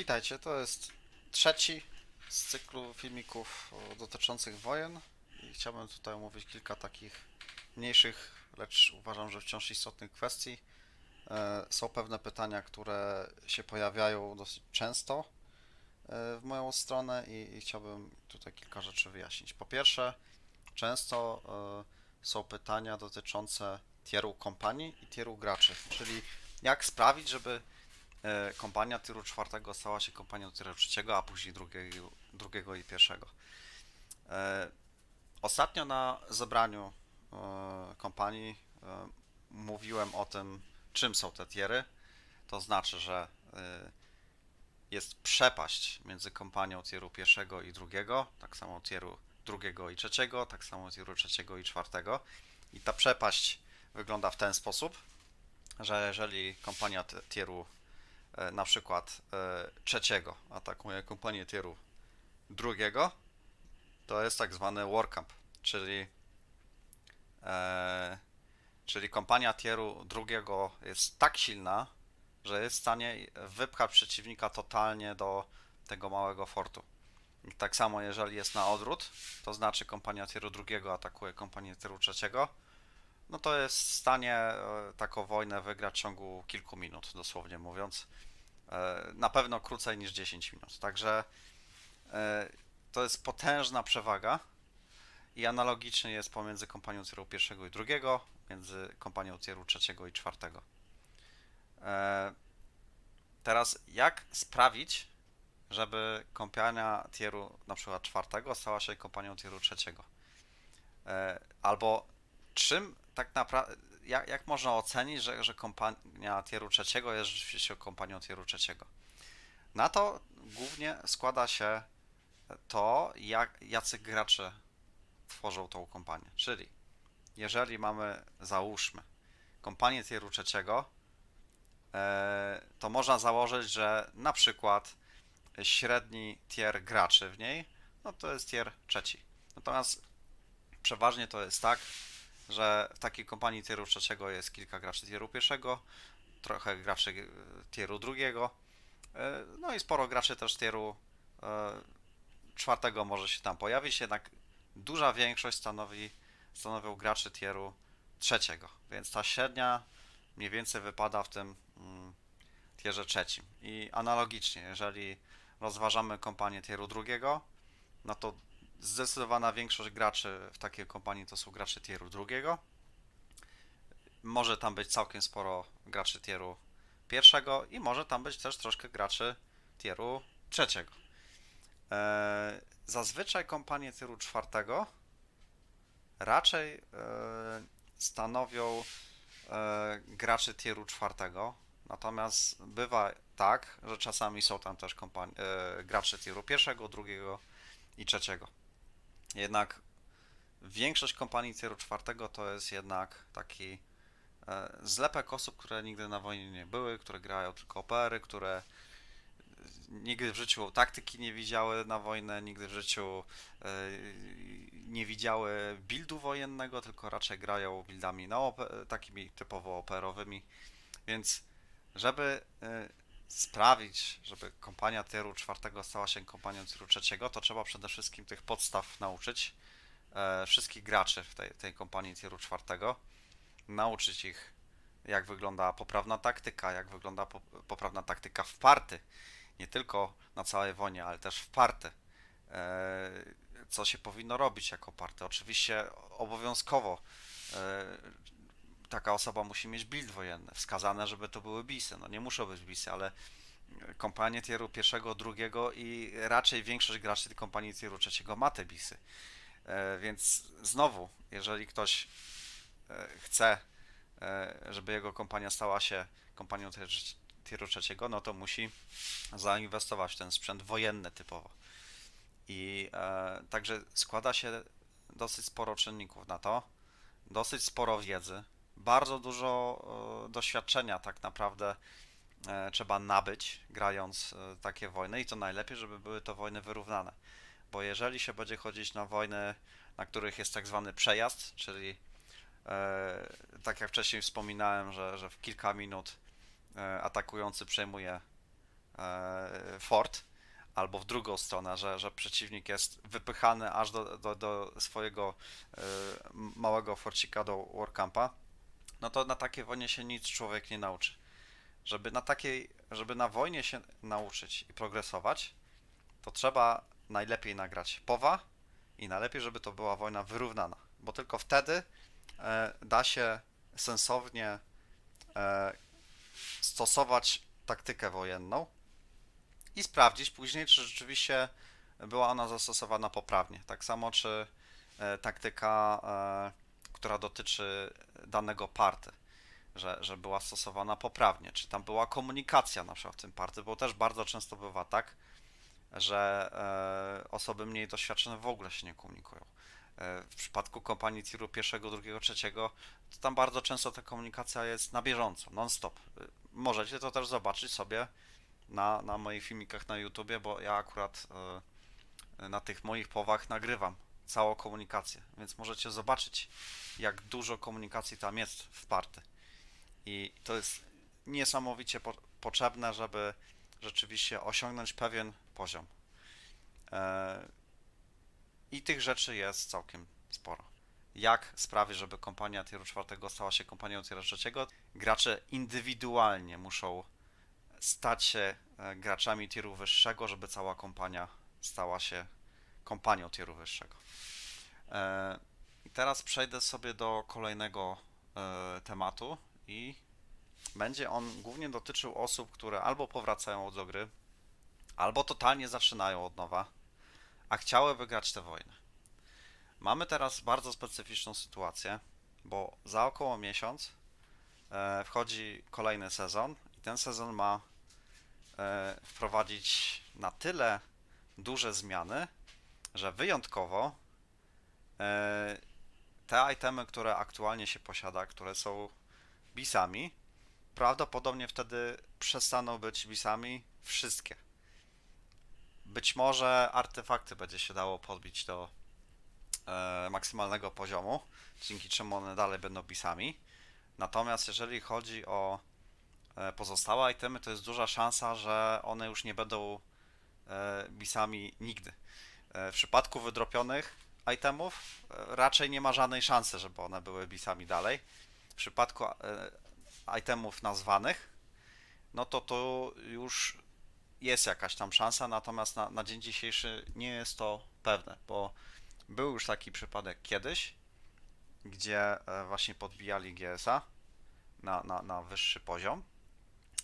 Witajcie, to jest trzeci z cyklu filmików o- dotyczących wojen i chciałbym tutaj omówić kilka takich mniejszych, lecz uważam, że wciąż istotnych kwestii. E, Są pewne pytania, które się pojawiają dosyć często e, w moją stronę i, i chciałbym tutaj kilka rzeczy wyjaśnić. Po pierwsze, często e, są pytania dotyczące tieru kompanii i tieru graczy, czyli jak sprawić, żeby e, kompania tiru czwartego stała się kompanią tiru trzeciego, a później drugiego, drugiego i pierwszego. E, Ostatnio na zebraniu e, kompanii e, mówiłem o tym, czym są te tiery. To znaczy, że e, jest przepaść między kompanią tieru pierwszego i drugiego, tak samo tieru drugiego i trzeciego, tak samo tieru trzeciego i czwartego. I ta przepaść wygląda w ten sposób, że jeżeli kompania tieru e, na przykład e, trzeciego atakuje kompanię tieru drugiego, to jest tak zwany warcamp, czyli e, czyli kompania tieru drugiego jest tak silna, że jest w stanie wypchać przeciwnika totalnie do tego małego fortu. I tak samo jeżeli jest na odwrót, to znaczy kompania tieru drugiego atakuje kompanię tieru trzeciego, no to jest w stanie e, taką wojnę wygrać w ciągu kilku minut, dosłownie mówiąc. E, Na pewno krócej niż 10 minut. Także e, to jest potężna przewaga i analogicznie jest pomiędzy kompanią tieru pierwszego i drugiego, między kompanią tieru trzeciego i czwartego. E, Teraz jak sprawić, żeby kompania tieru na przykład czwartego stała się kompanią tieru trzeciego? Albo czym tak naprawdę, jak, jak można ocenić, że, że kompania tieru trzeciego jest rzeczywiście kompanią tieru trzeciego? Na to głównie składa się to, jak, jacy gracze tworzą tą kompanię. Czyli jeżeli mamy, załóżmy, kompanię tieru trzeciego, e, to można założyć, że na przykład średni tier graczy w niej, no to jest tier trzeci. Natomiast przeważnie to jest tak, że w takiej kompanii tieru trzeciego jest kilka graczy tieru pierwszego, trochę graczy e, tieru drugiego, e, no i sporo graczy też tieru e, czwartego może się tam pojawić, jednak duża większość stanowi, stanowią graczy tieru trzeciego, więc ta średnia mniej więcej wypada w tym mm, tierze trzecim. I analogicznie, jeżeli rozważamy kompanię tieru drugiego, no to zdecydowana większość graczy w takiej kompanii to są gracze tieru drugiego. Może tam być całkiem sporo graczy tieru pierwszego i może tam być też troszkę graczy tieru trzeciego. Eee, Zazwyczaj kompanie tieru czwartego raczej e, stanowią e, graczy tieru czwartego, natomiast bywa tak, że czasami są tam też kompani- e, gracze tieru pierwszego, drugiego i trzeciego. Jednak większość kompanii tieru czwartego to jest jednak taki e, zlepek osób, które nigdy na wojnie nie były, które grają tylko opery, które nigdy w życiu taktyki nie widziały na wojnę, nigdy w życiu e, nie widziały buildu wojennego, tylko raczej grają buildami no, takimi typowo operowymi. Więc żeby e, sprawić, żeby kompania tieru czwartego stała się kompanią tieru trzeciego, to trzeba przede wszystkim tych podstaw nauczyć e, wszystkich graczy w tej, tej kompanii tieru czwartego, nauczyć ich jak wygląda poprawna taktyka, jak wygląda po, poprawna taktyka w party, nie tylko na całej wojnie, ale też w party. E, co się powinno robić jako party? Oczywiście obowiązkowo e, taka osoba musi mieć build wojenny, wskazane, żeby to były bisy. No nie muszą być bisy, ale kompanie tieru pierwszego, drugiego i raczej większość graczy kompanii tieru trzeciego ma te bisy. E, Więc znowu, jeżeli ktoś e, chce, e, żeby jego kompania stała się kompanią tier- tieru trzeciego, no to musi zainwestować w ten sprzęt wojenny typowo. I e, także składa się dosyć sporo czynników na to, dosyć sporo wiedzy, bardzo dużo e, doświadczenia tak naprawdę e, trzeba nabyć grając e, takie wojny i to najlepiej, żeby były to wojny wyrównane. Bo jeżeli się będzie chodzić na wojny, na których jest tak zwany przejazd, czyli tak jak wcześniej wspominałem, że, że w kilka minut atakujący przejmuje fort, albo w drugą stronę, że, że przeciwnik jest wypychany aż do, do, do swojego małego forcika, do warcampa, no to na takiej wojnie się nic człowiek nie nauczy. Żeby na takiej, żeby na wojnie się nauczyć i progresować, to trzeba najlepiej nagrać powa i najlepiej, żeby to była wojna wyrównana, bo tylko wtedy e, da się sensownie e, stosować taktykę wojenną i sprawdzić później, czy rzeczywiście była ona zastosowana poprawnie. Tak samo, czy e, taktyka, e, która dotyczy danego party, że, że była stosowana poprawnie, czy tam była komunikacja na przykład w tym party, bo też bardzo często bywa tak, że e, osoby mniej doświadczone w ogóle się nie komunikują. E, w przypadku kompanii tiru pierwszego, drugiego, trzeciego, to tam bardzo często ta komunikacja jest na bieżąco, non-stop. E, Możecie to też zobaczyć sobie na, na moich filmikach na YouTubie, bo ja akurat e, na tych moich powach nagrywam całą komunikację, więc możecie zobaczyć, jak dużo komunikacji tam jest w party. I to jest niesamowicie po, potrzebne, żeby rzeczywiście osiągnąć pewien poziom. E, I tych rzeczy jest całkiem sporo. Jak sprawić, żeby kompania tieru czwartego stała się kompanią tieru trzeciego? Gracze indywidualnie muszą stać się e, graczami tieru wyższego, żeby cała kompania stała się kompanią tieru wyższego. E, I teraz przejdę sobie do kolejnego e, tematu i będzie on głównie dotyczył osób, które albo powracają do gry, albo totalnie zaczynają od nowa, a chciały wygrać tę wojnę. Mamy teraz bardzo specyficzną sytuację, bo za około miesiąc e, wchodzi kolejny sezon i ten sezon ma wprowadzić na tyle duże zmiany, że wyjątkowo e, te itemy, które aktualnie się posiada, które są bisami, prawdopodobnie wtedy przestaną być bisami wszystkie. Być może artefakty będzie się dało podbić do e, maksymalnego poziomu, dzięki czemu one dalej będą bisami. Natomiast jeżeli chodzi o e, pozostałe itemy, to jest duża szansa, że one już nie będą bisami nigdy. E, w przypadku wydropionych itemów e, raczej nie ma żadnej szansy, żeby one były bisami dalej. W przypadku e, itemów nazwanych, no to to już jest jakaś tam szansa, natomiast na, na dzień dzisiejszy nie jest to pewne, bo był już taki przypadek kiedyś, gdzie właśnie podbijali GSA na, na, na wyższy poziom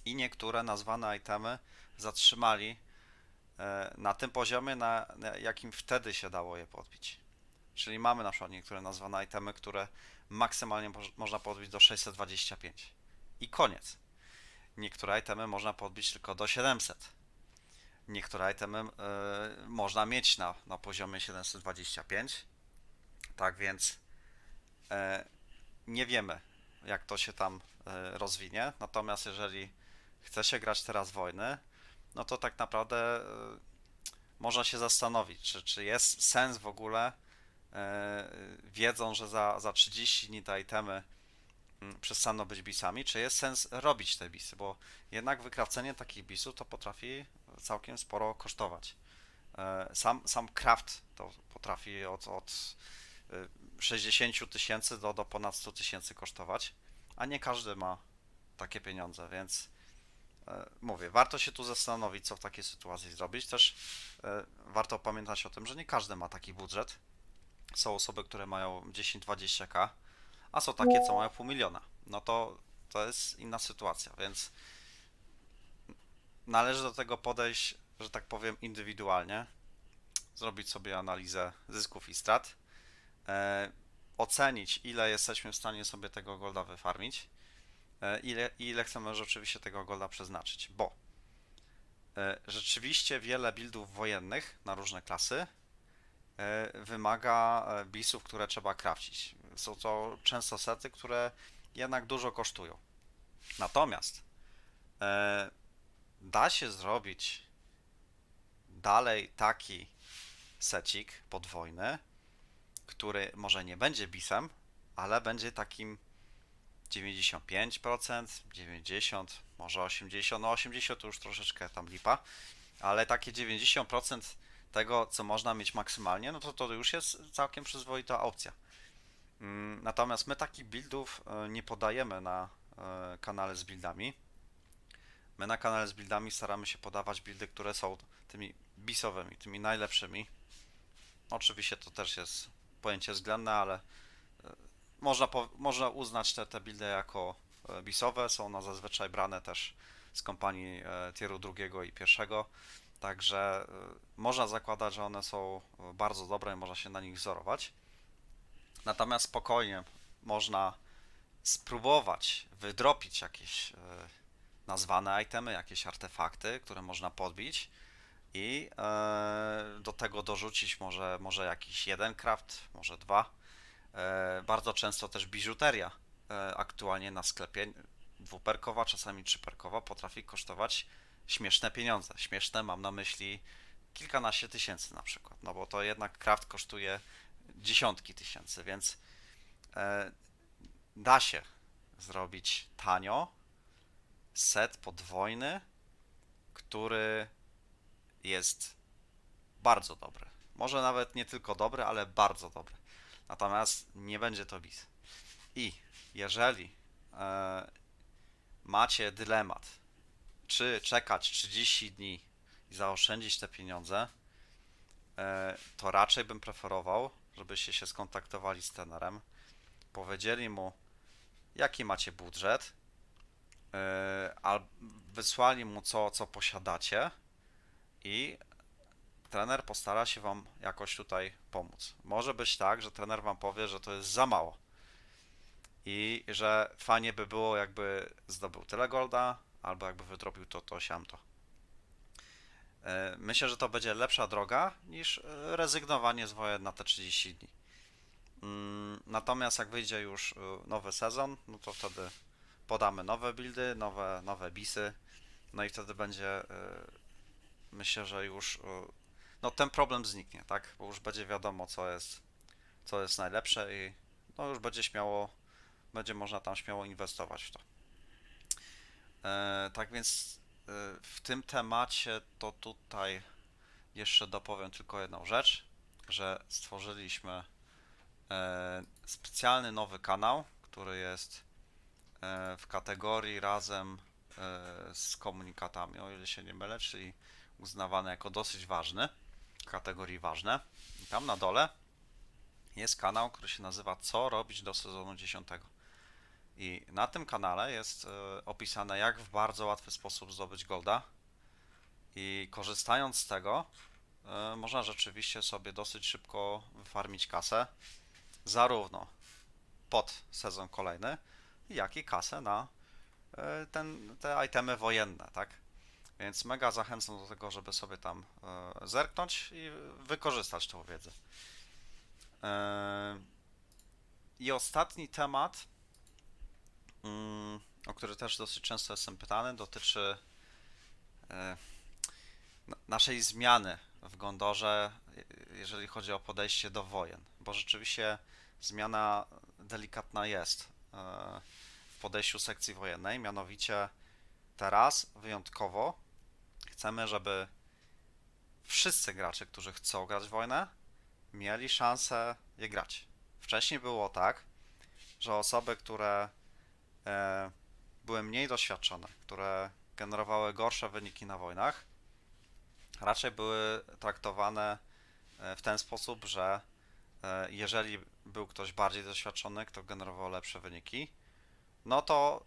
i niektóre nazwane itemy zatrzymali na tym poziomie, na, na jakim wtedy się dało je podbić. Czyli mamy na przykład niektóre nazwane itemy, które maksymalnie moż- można podbić do 625 i koniec. Niektóre itemy można podbić tylko do 700. Niektóre itemy y, można mieć na, na poziomie 725. Tak więc e, nie wiemy, jak to się tam e, rozwinie. Natomiast jeżeli chce się grać teraz wojny, no to tak naprawdę e, można się zastanowić, czy, czy jest sens w ogóle, e, wiedzą, że za, za 30 dni te itemy mm, przestaną być bisami, czy jest sens robić te bisy, bo jednak wykrawcenie takich bisów to potrafi całkiem sporo kosztować. E, Sam, sam craft to potrafi od, od y, 60 tysięcy do, do ponad 100 tysięcy kosztować, a nie każdy ma takie pieniądze, więc mówię, warto się tu zastanowić, co w takiej sytuacji zrobić. Też e, warto pamiętać o tym, że nie każdy ma taki budżet. Są osoby, które mają 10-20k, a są takie, co mają pół miliona. No to to jest inna sytuacja, więc należy do tego podejść, że tak powiem, indywidualnie, zrobić sobie analizę zysków i strat, e, ocenić, ile jesteśmy w stanie sobie tego golda wyfarmić, e, ile, i ile chcemy rzeczywiście tego golda przeznaczyć, bo e, rzeczywiście wiele buildów wojennych na różne klasy e, wymaga e, bisów, które trzeba crafcić. Są to często sety, które jednak dużo kosztują. Natomiast e, da się zrobić dalej taki secik podwójny, który może nie będzie bisem, ale będzie takim 95%, 90%, może 80%, no 80% to już troszeczkę tam lipa, ale takie 90% tego, co można mieć maksymalnie, no to to już jest całkiem przyzwoita opcja. Mm, Natomiast my takich buildów e, nie podajemy na e, kanale z buildami. My na kanale z buildami staramy się podawać buildy, które są tymi bisowymi, tymi najlepszymi. Oczywiście to też jest pojęcie względne, ale można, po, można uznać te, te buildy jako e, bisowe. Są one zazwyczaj brane też z kompanii e, tieru drugiego i pierwszego. Także e, można zakładać, że one są bardzo dobre i można się na nich wzorować. Natomiast spokojnie można spróbować wydropić jakieś nazwane itemy, jakieś artefakty, które można podbić i do tego dorzucić może, może jakiś jeden craft, może dwa. E, bardzo często też biżuteria e, aktualnie na sklepie dwuperkowa, czasami trzyperkowa potrafi kosztować śmieszne pieniądze. Śmieszne mam na myśli kilkanaście tysięcy na przykład, no bo to jednak craft kosztuje dziesiątki tysięcy, więc e, da się zrobić tanio set podwójny, który jest bardzo dobry. Może nawet nie tylko dobry, ale bardzo dobry. Natomiast nie będzie to bis. I jeżeli e, macie dylemat, czy czekać 30 dni i zaoszczędzić te pieniądze, e, to raczej bym preferował, żebyście się skontaktowali z trenerem, powiedzieli mu, jaki macie budżet, e, a wysłali mu co, co posiadacie i trener postara się wam jakoś tutaj pomóc. Może być tak, że trener wam powie, że to jest za mało i że fajnie by było, jakby zdobył tyle golda, albo jakby wydrobił to, to, siamto. E, Myślę, że to będzie lepsza droga niż e, rezygnowanie z wojen na te 30 dni. Mm, Natomiast jak wyjdzie już e, nowy sezon, no to wtedy podamy nowe buildy, nowe, nowe bisy, no i wtedy będzie, myślę, że już no ten problem zniknie, tak? Bo już będzie wiadomo, co jest, co jest najlepsze i no już będzie śmiało, będzie można tam śmiało inwestować w to. E, tak więc e, w tym temacie to tutaj jeszcze dopowiem tylko jedną rzecz, że stworzyliśmy e, specjalny nowy kanał, który jest e, w kategorii razem e, z komunikatami, o ile się nie mylę, czyli uznawany jako dosyć ważny, kategorii ważne. I tam na dole jest kanał, który się nazywa Co robić do sezonu 10. I na tym kanale jest e, opisane, jak w bardzo łatwy sposób zdobyć golda. I korzystając z tego, e, można rzeczywiście sobie dosyć szybko wyfarmić kasę, zarówno pod sezon kolejny, jak i kasę na e, ten, te itemy wojenne, tak? Więc mega zachęcam do tego, żeby sobie tam e, zerknąć i wykorzystać tą wiedzę. E, I ostatni temat, mm, o który też dosyć często jestem pytany, dotyczy e, na- naszej zmiany w Gondorze, je- jeżeli chodzi o podejście do wojen, bo rzeczywiście zmiana delikatna jest w podejściu sekcji wojennej, mianowicie teraz wyjątkowo chcemy, żeby wszyscy gracze, którzy chcą grać w wojnę, mieli szansę je grać. Wcześniej było tak, że osoby, które e, były mniej doświadczone, które generowały gorsze wyniki na wojnach, raczej były traktowane e, w ten sposób, że e, jeżeli był ktoś bardziej doświadczony, kto generował lepsze wyniki, no to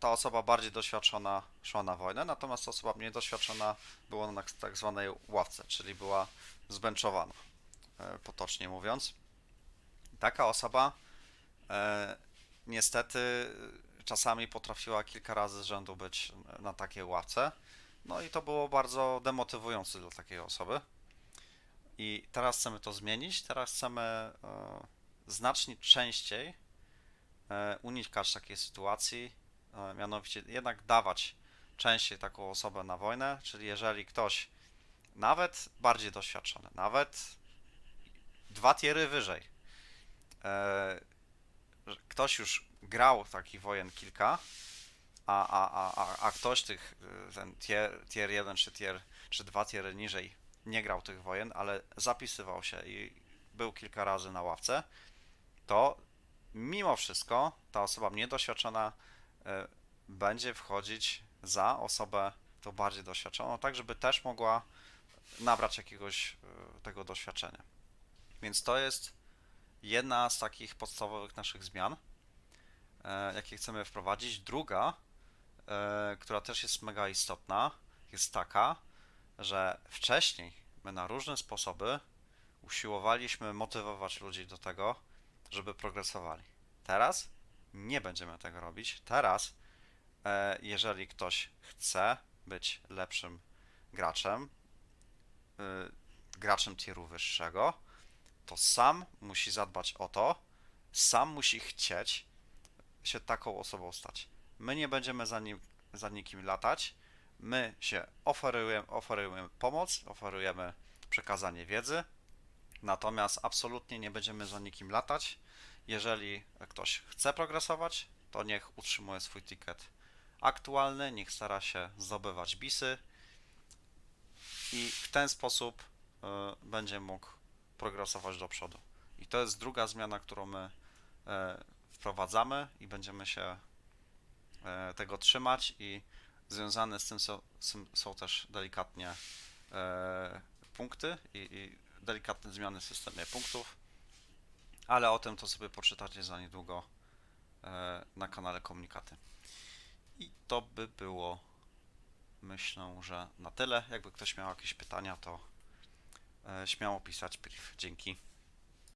ta osoba bardziej doświadczona szła na wojnę, natomiast osoba mniej doświadczona była na tak zwanej ławce, czyli była zbęczowana, e, potocznie mówiąc. Taka osoba e, niestety czasami potrafiła kilka razy z rzędu być na takiej ławce, no i to było bardzo demotywujące dla takiej osoby. I teraz chcemy to zmienić, teraz chcemy e, znacznie częściej e, unikać takiej sytuacji, mianowicie jednak dawać częściej taką osobę na wojnę, czyli jeżeli ktoś nawet bardziej doświadczony, nawet dwa tiery wyżej, e, ktoś już grał takich wojen kilka, a, a, a, a, ktoś tych, y, ten tier, tier 1 czy tier, czy 2 tiery niżej nie grał tych wojen, ale zapisywał się i był kilka razy na ławce, to mimo wszystko ta osoba mniej doświadczona będzie wchodzić za osobę tą bardziej doświadczoną, tak żeby też mogła nabrać jakiegoś y, tego doświadczenia. Więc to jest jedna z takich podstawowych naszych zmian, e, jakie chcemy wprowadzić. Druga, e, która też jest mega istotna, jest taka, że wcześniej my na różne sposoby usiłowaliśmy motywować ludzi do tego, żeby progresowali. Teraz nie będziemy tego robić. Teraz, e, jeżeli ktoś chce być lepszym graczem, y, graczem tieru wyższego, to sam musi zadbać o to, sam musi chcieć się taką osobą stać. My nie będziemy za, nim, za nikim latać, my się oferujemy, oferujemy pomoc, oferujemy przekazanie wiedzy, natomiast absolutnie nie będziemy za nikim latać. Jeżeli ktoś chce progresować, to niech utrzymuje swój ticket aktualny, niech stara się zdobywać bisy i w ten sposób y, będzie mógł progresować do przodu. I to jest druga zmiana, którą my e, wprowadzamy i będziemy się e, tego trzymać i związane z tym są, są, też delikatnie e, punkty i, i delikatne zmiany w systemie punktów, ale o tym to sobie poczytacie za niedługo e, na kanale Komunikaty. I to by było, myślę, że na tyle. Jakby ktoś miał jakieś pytania, to e, śmiało pisać brief. Dzięki.